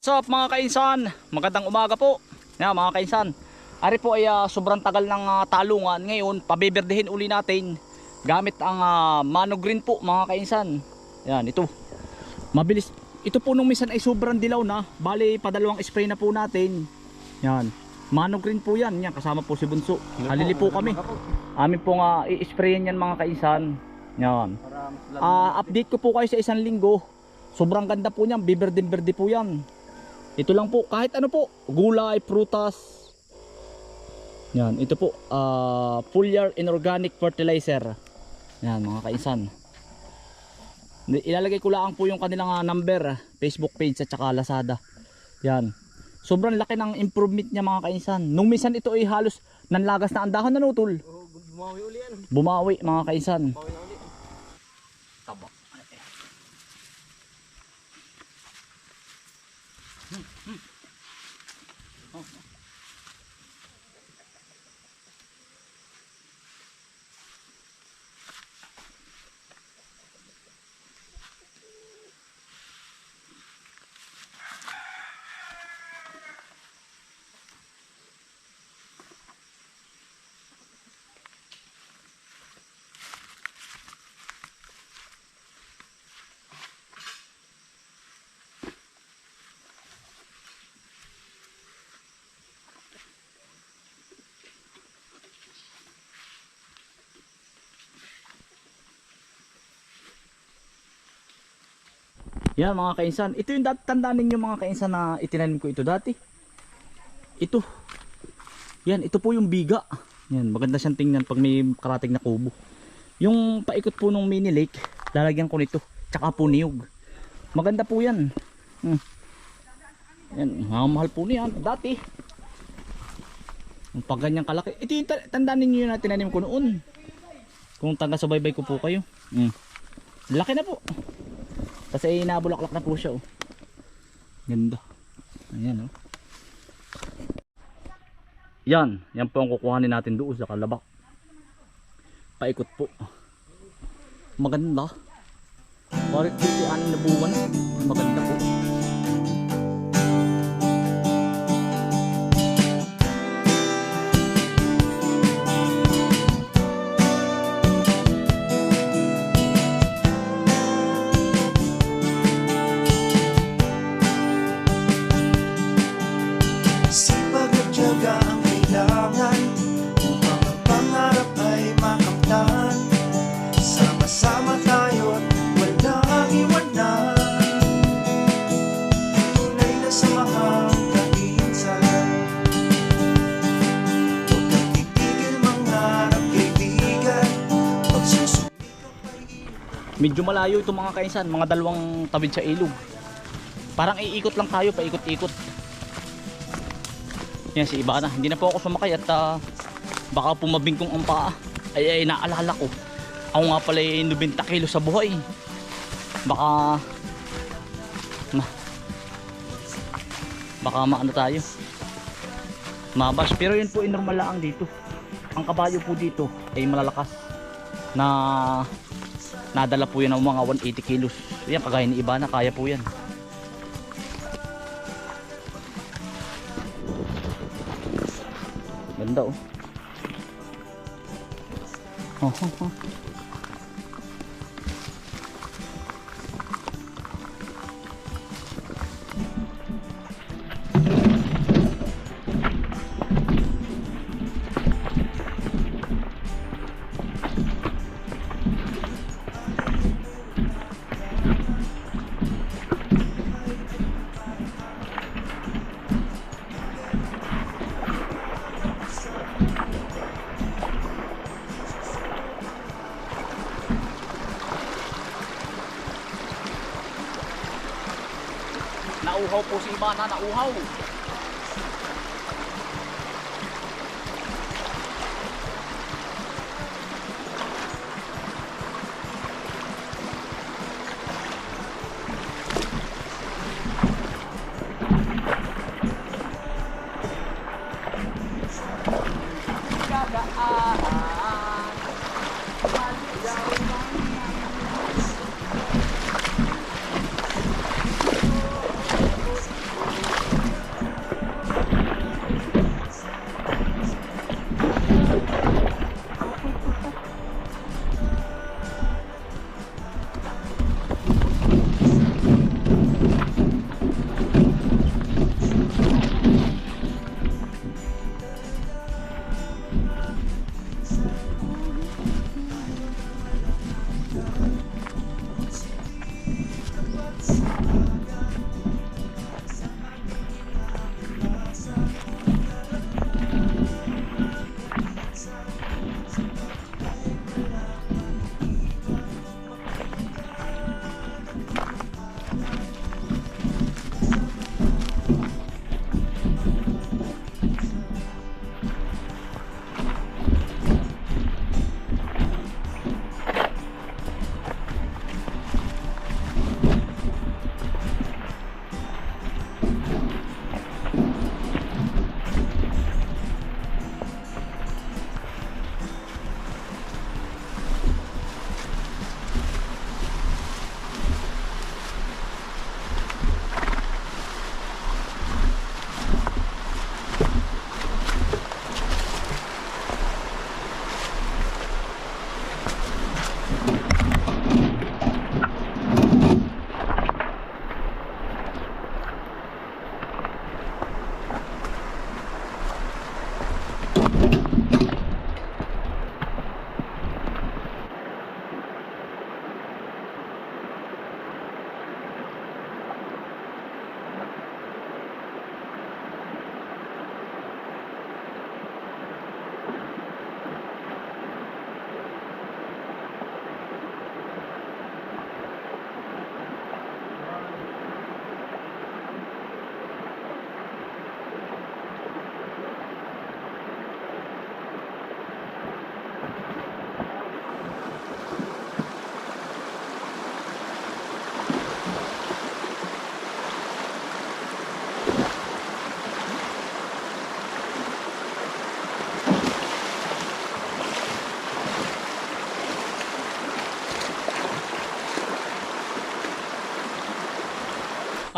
What's up mga kainsan? Magandang umaga po. Yan mga kainsan. Ari po ay ah, sobrang tagal ng ah, talungan. Ngayon, pabiberdehin uli natin gamit ang ah, Mano Green po mga kainsan. Yan, ito. Mabilis. Ito po nung minsan ay sobrang dilaw na. Bali, padalawang spray na po natin. Yan. Mano Green po yan. Yan, kasama po si Bunso. Halili po kami. Amin po nga i-sprayan yan mga kainsan. Yan. Ah, update ko po kayo sa isang linggo. Sobrang ganda po niyan, biberdin-berde po yan. Ito lang po, kahit ano po, gulay, prutas. Yan, ito po, ah, foliar inorganic fertilizer. Yan, mga kainsan. Ilalagay ko lang po yung kanilang ah, number, Facebook page at saka Lazada. Yan. Sobrang laki ng improvement niya mga kainsan. Nung minsan ito ay halos nanlagas na ang dahon na nutol. Oh, bumawi uli yan. Bumawi mga kainsan. Bumawi Oh, Yan mga kainsan. Ito yung dat- tandaan ninyo mga kainsan na itinanim ko ito dati. Ito. Yan, ito po yung biga. Yan, maganda siyang tingnan pag may karating na kubo. Yung paikot po ng mini lake, lalagyan ko nito. Tsaka po niyog. Maganda po yan. Hmm. Yan, mahal po niyan. Dati. Yung pag ganyang kalaki. Ito yung ta- tandaan ninyo yung na tinanim ko noon. Kung taga-subaybay ko po kayo. Hmm. Laki na po. Kasi nabulaklak na po siya oh. Ganda. Ayan oh. Yan, yan po ang kukuhanin natin doon sa kalabak. Paikot po. Maganda. Bakit kasi anim na buwan? Maganda Medyo malayo ito mga kainsan, mga dalawang tawid sa ilog. Parang iikot lang tayo, paikot-ikot. Yan si Ibana, hindi na po ako sumakay at ah, baka pumabingkong ang paa. Ay ay naalala ko. Ako nga pala ay 90 kilo sa buhay. Baka ma, baka maano tayo. Mabas, pero yun po ay normal lang dito. Ang kabayo po dito ay malalakas na nadala po yan ng mga 180 kilos yan kagaya ni iba na kaya po yan ganda oh oh, oh, oh. Po si iba na nauhaw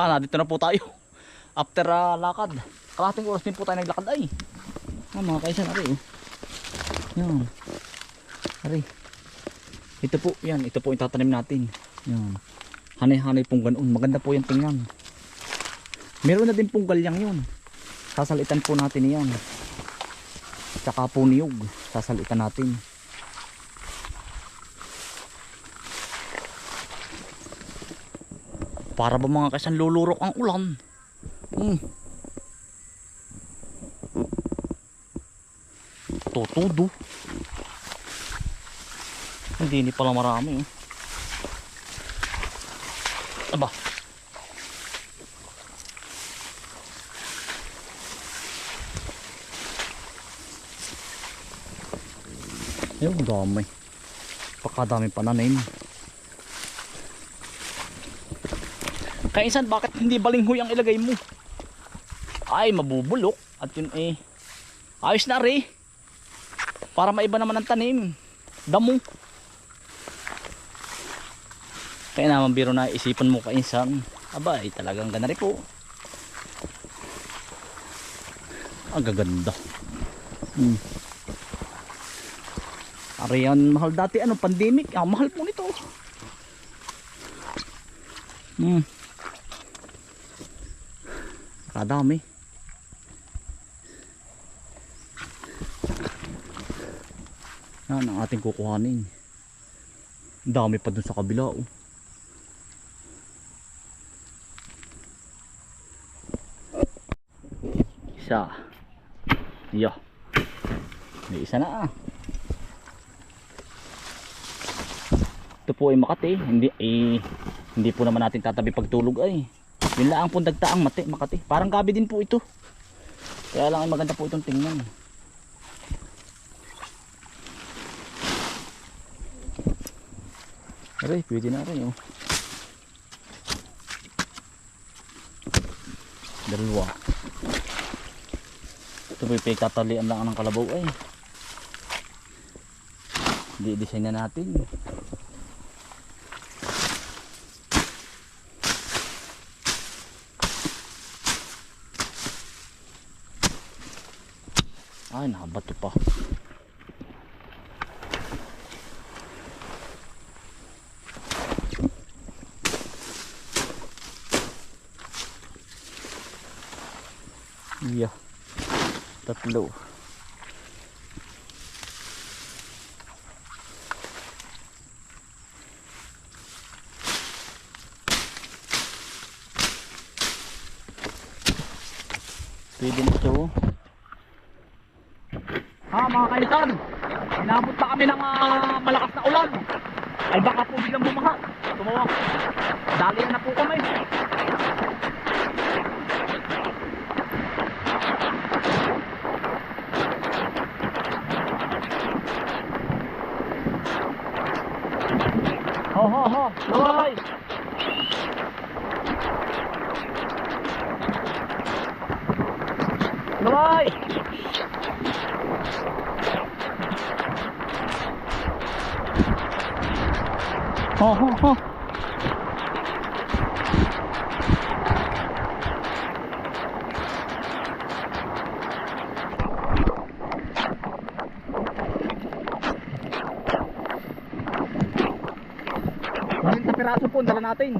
Ah, dito na po tayo. After ah, lakad. Kalating oras din po tayo naglakad ay. Ah, mga kaisan, ari oh. Yan. Ari. Ito po, yan. Ito po yung tatanim natin. Yan. Hanay-hanay pong ganoon. Maganda po yung tingnan. Meron na din pong galyang yun. Sasalitan po natin yan. Tsaka po niyog. Sasalitan natin. Para ba mga kaisan lulurok ang ulan? Hmm. Tutudo. Hindi ni pala marami. Eh. Aba. Ayun, dami. Pakadami pananim. Kainsan, bakit hindi balinghoy ang ilagay mo? Ay, mabubulok. At yun eh, ayos na rin. Para maiba naman ang tanim. Damo. Kaya naman biro na isipan mo kainsan. Aba, ay talagang ganari po. Ang gaganda. Hmm. Ariyan, mahal dati ano, pandemic. Ah, mahal po nito. Hmm. Kadami. Yan ang ating kukuhanin. Dami pa dun sa kabila oh. Isa. Yo. May isa na ah. Ito po ay Makati. Hindi eh, hindi po naman natin tatabi pagtulog ay. Yun lang ang pundagtaang mati, Makati. Parang gabi din po ito. Kaya lang ay maganda po itong tingnan. Aray, pwede na rin oh. Dalawa. Ito po yung tatalian lang ng kalabaw ay. Di-design na natin. Ay, nakabato pa. Yeah. Tatlo. Pwede na ito. Mga kaisan, inabot na kami ng ah, malakas na ulan. Ay baka po biglang bumaha. Tumawag. Dali na po kami. Ho ho ho, Loy! Loy! Ho ho! Ngayon sa piraso po, dala natin.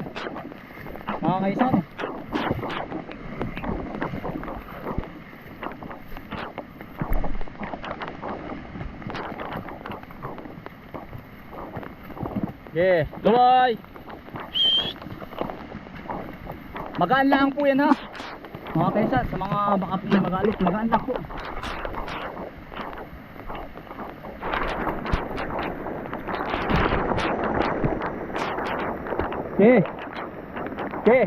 Mga kaisan. Yeah, luway. Magaan lang po yan ha. Mga kaisan, sa mga baka magalit, magaan lang po. Okay. Okay.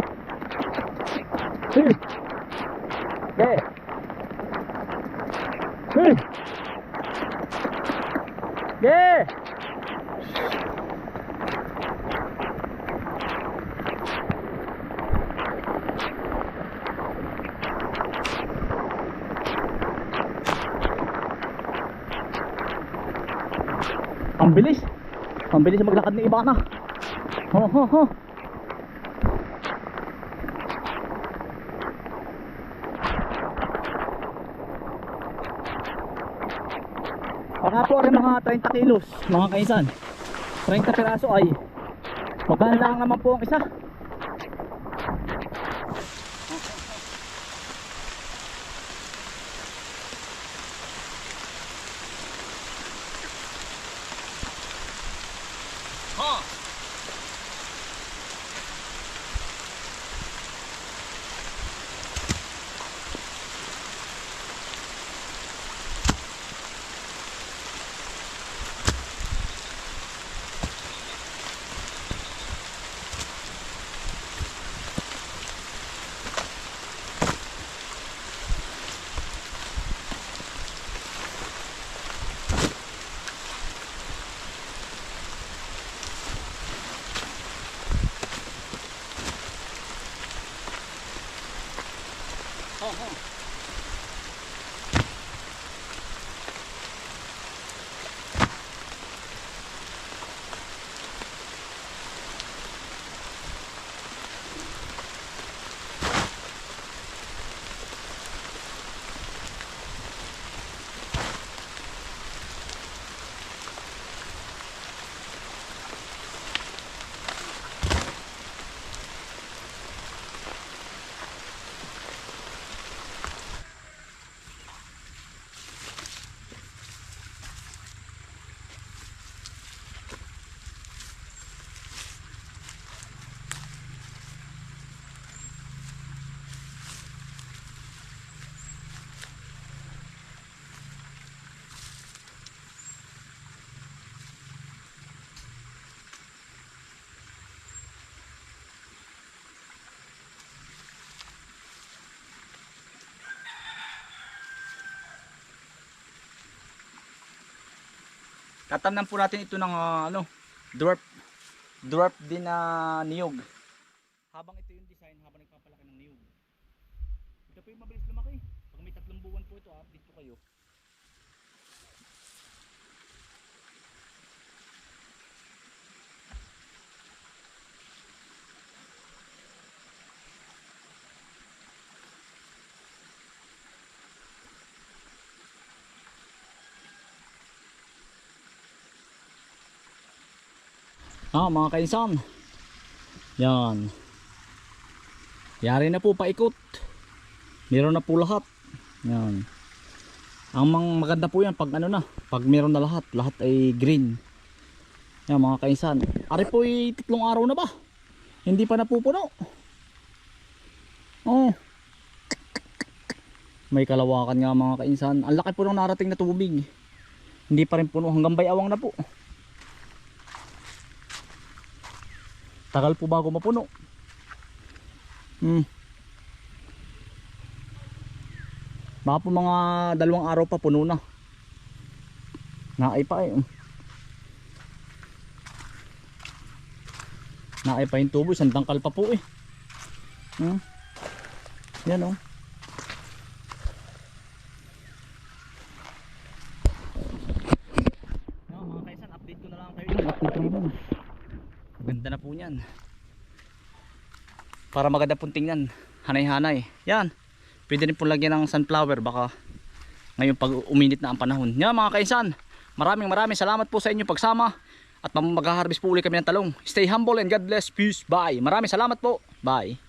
Ang bilis. Ang bilis maglakad ni Ibana. Ho ho ho. Para po rin mga 30 kilos, mga kaisan. 30 piraso ay magkano lang naman po ang isa. Ha! Oh, oh. Tatamnan po natin ito ng ah, ano, dwarf dwarf din na niyog. Habang ito yung design, habang nagpapalaki ng niyog. Ito po yung mabilis lumaki. Pag may tatlong buwan po ito, update po kayo. Ah, mga kainsan. Yan. Yari na po paikot. Meron na po lahat. Yan. Ang mga maganda po yan pag ano na, pag meron na lahat, lahat ay green. Yan mga kainsan. Ari po ay tatlong araw na ba? Hindi pa napupuno. Oh. May kalawakan nga mga kainsan. Ang laki po ng narating na tubig. Hindi pa rin puno hanggang bayawang na po. Tagal po bago mapuno. Hmm. Baka po mga dalawang araw pa puno na. Naay pa eh. Naay pa yung tubo, isang tangkal pa po eh. Hmm. Yan oh. Yan, mga kaisan, update ko na lang kayo. Update ko naman. Ganda na po niyan. Para maganda pong tingnan. Hanay-hanay. Yan. Pwede rin po lagyan ng sunflower. Baka ngayon pag uminit na ang panahon. Yan mga kaisan. Maraming maraming salamat po sa inyo pagsama. At mag-harvest po ulit kami ng talong. Stay humble and God bless. Peace. Bye. Maraming salamat po. Bye.